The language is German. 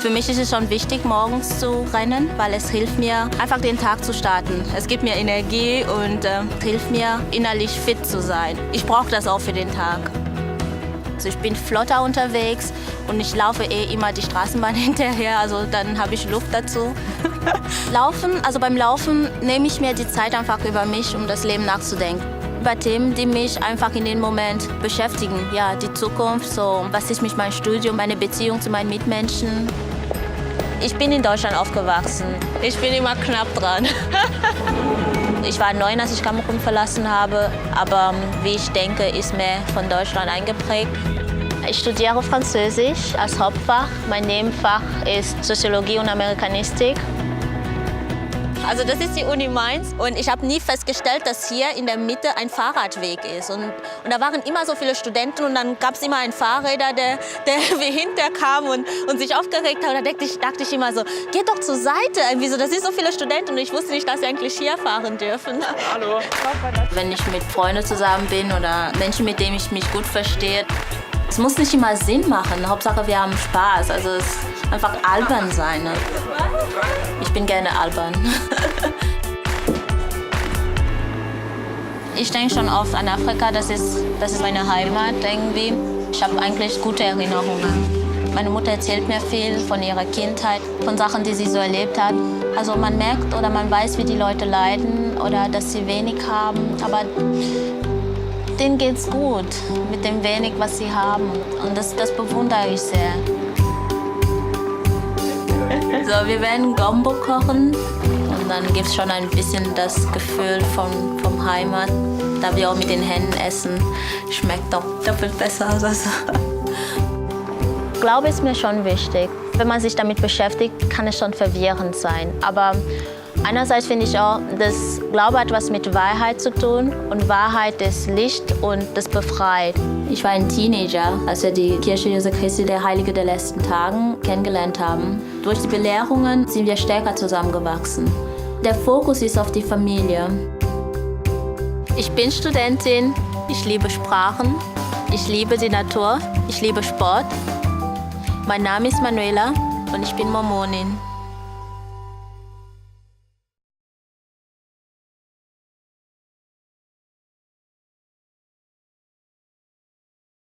Für mich ist es schon wichtig, morgens zu rennen, weil es hilft mir, einfach den Tag zu starten. Es gibt mir Energie und äh, hilft mir, innerlich fit zu sein. Ich brauche das auch für den Tag. Also ich bin flotter unterwegs und ich laufe eh immer die Straßenbahn hinterher, also dann habe ich Luft dazu. Laufen, also beim Laufen nehme ich mir die Zeit einfach über mich, um das Leben nachzudenken. Über Themen, die mich einfach in dem Moment beschäftigen. Ja, die Zukunft, so was ist mit meinem Studium, meine Beziehung zu meinen Mitmenschen. Ich bin in Deutschland aufgewachsen. Ich bin immer knapp dran. Ich war neun, als ich Kamerun verlassen habe, aber wie ich denke, ist mir von Deutschland eingeprägt. Ich studiere Französisch als Hauptfach. Mein Nebenfach ist Soziologie und Amerikanistik. Also das ist die Uni Mainz und ich habe nie festgestellt, dass hier in der Mitte ein Fahrradweg ist. Und, und da waren immer so viele Studenten und dann gab es immer einen Fahrräder, der, der wie hinterkam und, und sich aufgeregt hat. Und da dachte ich, dachte ich immer so, geht doch zur Seite. Irgendwie so, das sind so viele Studenten und ich wusste nicht, dass sie eigentlich hier fahren dürfen. Hallo. Wenn ich mit Freunden zusammen bin oder Menschen, mit denen ich mich gut verstehe, es muss nicht immer Sinn machen. Hauptsache, wir haben Spaß. Also es einfach albern sein. Ne? Ich bin gerne albern. Ich denke schon oft an Afrika, das ist, das ist meine Heimat irgendwie. Ich habe eigentlich gute Erinnerungen. Meine Mutter erzählt mir viel von ihrer Kindheit, von Sachen, die sie so erlebt hat. Also man merkt oder man weiß, wie die Leute leiden oder dass sie wenig haben, aber denen geht's gut mit dem wenig, was sie haben. Und das, das bewundere ich sehr. So, wir werden Gombo kochen und dann gibt es schon ein bisschen das Gefühl von, vom Heimat. Da wir auch mit den Händen essen, schmeckt doch doppelt besser. Also. Glaube ist mir schon wichtig. Wenn man sich damit beschäftigt, kann es schon verwirrend sein. Aber einerseits finde ich auch, dass Glaube hat was mit Wahrheit zu tun und Wahrheit ist Licht und das befreit. Ich war ein Teenager, als wir die Kirche Jesu Christi, der Heilige der letzten Tagen, kennengelernt haben. Durch die Belehrungen sind wir stärker zusammengewachsen. Der Fokus ist auf die Familie. Ich bin Studentin, ich liebe Sprachen, ich liebe die Natur, ich liebe Sport. Mein Name ist Manuela und ich bin Mormonin.